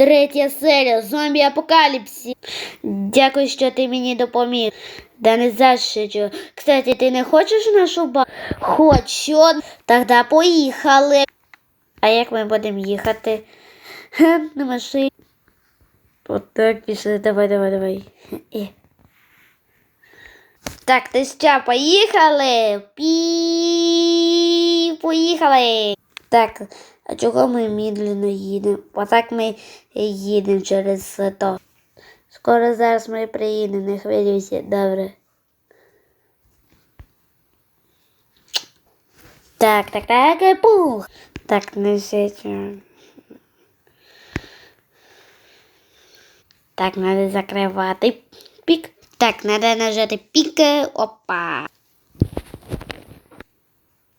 Третя серія зомбі апокаліпсі. Дякую, що ти мені допоміг. Да не за що. Кстати, ти не хочеш нашу базу? Хочу. Тоді поїхали. А як ми будемо їхати? На машині. От так пішли. Давай, давай, давай. Е. Так, ти що, поїхали? Пі, поїхали. Так, а чого ми медленно їдемо? Бо так ми їдемо через то. Скоро зараз ми приїдемо, не хвилюйся, добре. Так, так, так, пух. Так, не сидимо. Так, надо закривати пік. Так, надо нажати пік. Опа.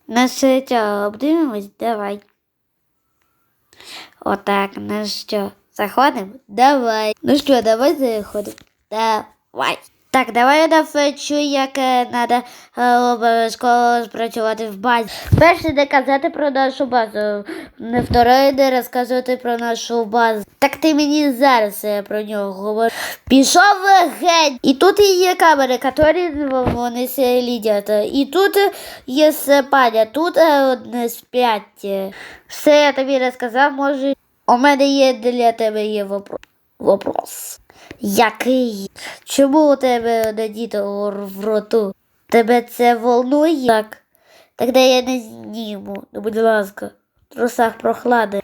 Ну що, обдивимось? Давай. Отак, ну що, заходимо? Давай. Ну що, давай заходимо. Давай. Так, давай я навчу, як е, треба е, обов'язково спрацювати в базі. Перше, де казати про нашу базу. Не второе, де розказувати про нашу базу. Так ти мені зараз е, про нього говориш. Пішов геть. І тут є камери, які вони слідять. І тут є спальня, тут е, одне сп'ять. Все я тобі розказав, може. У мене є для тебе є вопрос. Вопрос. Який? Чому у тебе не діто в роту? Тебе це волнує? Так. Тогда я не зніму. Ну, будь ласка, в трусах прохлади.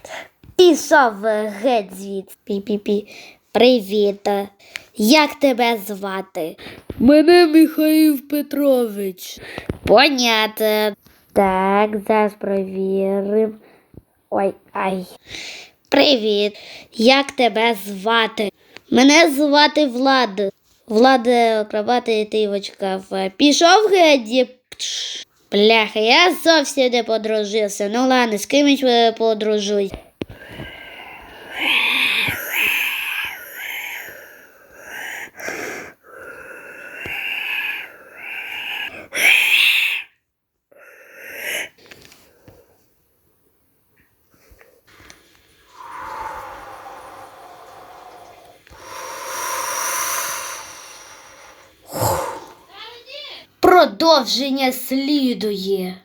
Пішов е, геть звідси. Пі-пі-пі. Привіт. Як тебе звати? Мене Михаїл Петрович. Понятно. Так, зараз провіримо. Ой, ай. Привіт. Як тебе звати? Мене звати Влад. Влад акробати ти в очках. Пішов геді. Пш. Бляха, я зовсім не подружився. Ну ладно, з кимось е, подружусь. Продовження слідує.